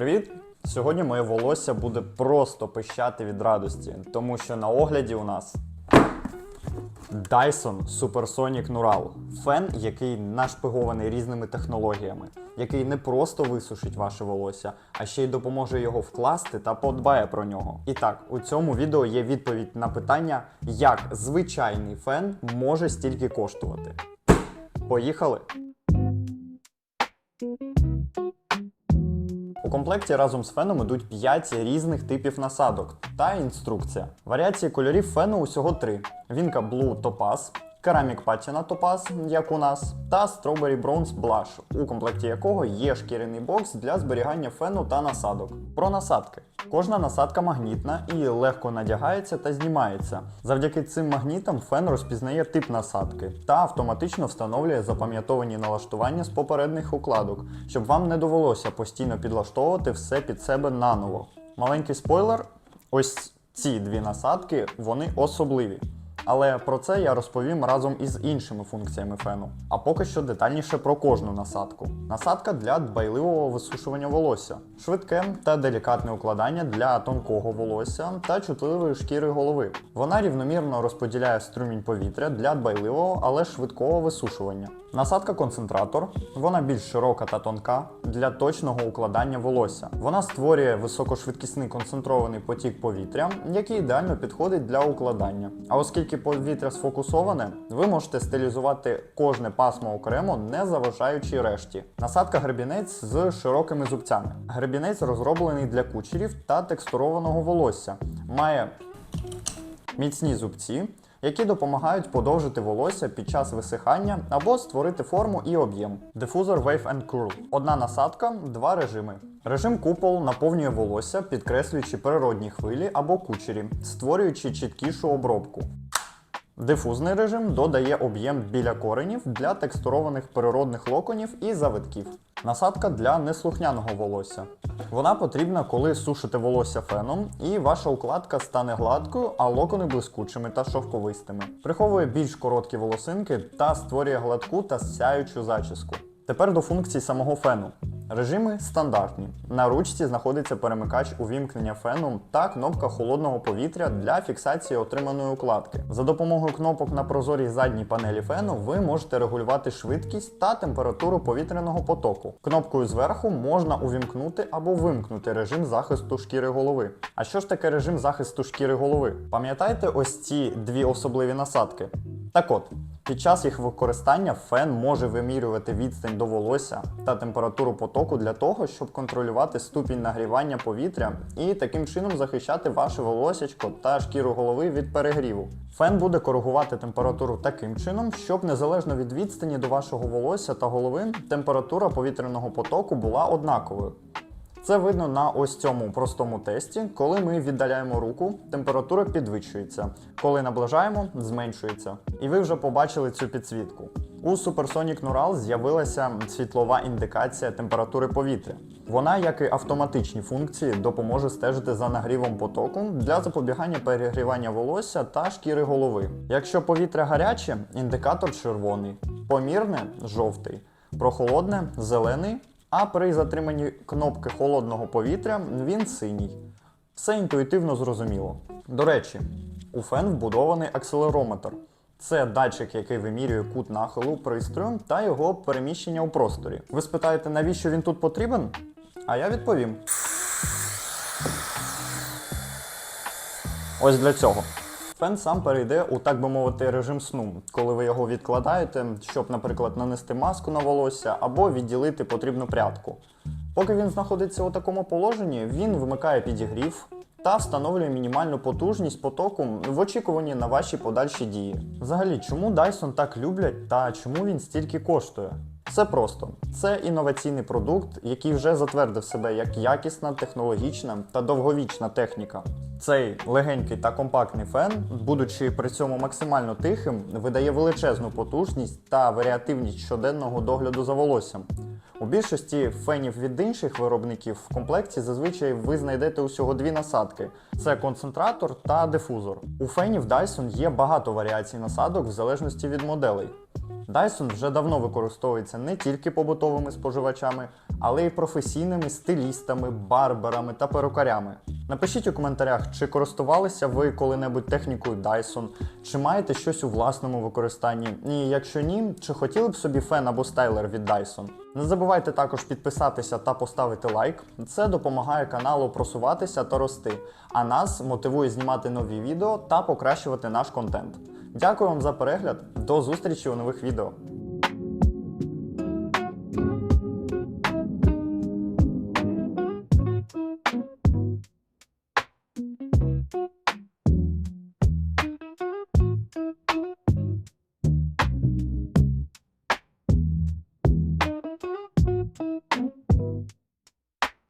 Привіт! Сьогодні моє волосся буде просто пищати від радості, тому що на огляді у нас Dyson Supersonic Neural. Фен, який нашпигований різними технологіями, який не просто висушить ваше волосся, а ще й допоможе його вкласти та подбає про нього. І так, у цьому відео є відповідь на питання, як звичайний фен може стільки коштувати. Поїхали! У комплекті разом з феном ідуть 5 різних типів насадок та інструкція. Варіації кольорів фену усього 3: Вінка Blue Topaz, Керамік Patina Topaz, як у нас, та Strawberry Bronze Blush, у комплекті якого є шкіряний бокс для зберігання фену та насадок. Про насадки. Кожна насадка магнітна і легко надягається та знімається. Завдяки цим магнітам фен розпізнає тип насадки та автоматично встановлює запам'ятовані налаштування з попередніх укладок, щоб вам не довелося постійно підлаштовувати все під себе наново. Маленький спойлер: ось ці дві насадки вони особливі. Але про це я розповім разом із іншими функціями фену. А поки що детальніше про кожну насадку. Насадка для дбайливого висушування волосся, швидке та делікатне укладання для тонкого волосся та чутливої шкіри голови. Вона рівномірно розподіляє струмінь повітря для дбайливого, але швидкого висушування. Насадка концентратор, вона більш широка та тонка для точного укладання волосся. Вона створює високошвидкісний концентрований потік повітря, який ідеально підходить для укладання. А оскільки повітря сфокусоване, ви можете стилізувати кожне пасмо окремо, не заважаючи решті. Насадка гребінець з широкими зубцями. Гребінець розроблений для кучерів та текстурованого волосся. Має міцні зубці, які допомагають подовжити волосся під час висихання або створити форму і об'єм. Дифузор Wave and Curl. Одна насадка, два режими. Режим купол наповнює волосся, підкреслюючи природні хвилі або кучері, створюючи чіткішу обробку. Дифузний режим додає об'єм біля коренів для текстурованих природних локонів і завитків. Насадка для неслухняного волосся. Вона потрібна, коли сушите волосся феном, і ваша укладка стане гладкою, а локони блискучими та шовковистими. Приховує більш короткі волосинки та створює гладку та сяючу зачіску. Тепер до функцій самого фену. Режими стандартні. На ручці знаходиться перемикач увімкнення фену та кнопка холодного повітря для фіксації отриманої укладки. За допомогою кнопок на прозорій задній панелі фену ви можете регулювати швидкість та температуру повітряного потоку. Кнопкою зверху можна увімкнути або вимкнути режим захисту шкіри голови. А що ж таке режим захисту шкіри голови? Пам'ятаєте ось ці дві особливі насадки? Так от, під час їх використання фен може вимірювати відстань до волосся та температуру потоку для того, щоб контролювати ступінь нагрівання повітря і таким чином захищати ваше волосячко та шкіру голови від перегріву. Фен буде коригувати температуру таким чином, щоб незалежно від відстані до вашого волосся та голови температура повітряного потоку була однаковою. Це видно на ось цьому простому тесті. Коли ми віддаляємо руку, температура підвищується. Коли наближаємо, зменшується. І ви вже побачили цю підсвітку. У Supersonic Neural з'явилася світлова індикація температури повітря. Вона, як і автоматичні функції, допоможе стежити за нагрівом потоку для запобігання перегрівання волосся та шкіри голови. Якщо повітря гаряче, індикатор червоний, помірне жовтий, прохолодне зелений. А при затриманні кнопки холодного повітря він синій. Все інтуїтивно зрозуміло. До речі, у фен вбудований акселерометр. Це датчик, який вимірює кут нахилу пристрою та його переміщення у просторі. Ви спитаєте, навіщо він тут потрібен? А я відповім. Ось для цього. Фен сам перейде у, так би мовити, режим сну, коли ви його відкладаєте, щоб, наприклад, нанести маску на волосся або відділити потрібну прядку. Поки він знаходиться у такому положенні, він вимикає підігрів та встановлює мінімальну потужність потоку в очікуванні на ваші подальші дії. Взагалі, чому Dyson так люблять та чому він стільки коштує? Все просто. Це інноваційний продукт, який вже затвердив себе як якісна, технологічна та довговічна техніка. Цей легенький та компактний фен, будучи при цьому максимально тихим, видає величезну потужність та варіативність щоденного догляду за волоссям. У більшості фенів від інших виробників в комплекті зазвичай ви знайдете усього дві насадки: це концентратор та дифузор. У фенів Dyson є багато варіацій насадок в залежності від моделей. Dyson вже давно використовується не тільки побутовими споживачами, але й професійними стилістами, барберами та перукарями. Напишіть у коментарях, чи користувалися ви коли-небудь технікою Dyson, чи маєте щось у власному використанні. І якщо ні, чи хотіли б собі фен або стайлер від Dyson. Не забувайте також підписатися та поставити лайк. Це допомагає каналу просуватися та рости, а нас мотивує знімати нові відео та покращувати наш контент. Дякую вам за перегляд. До зустрічі у нових відео.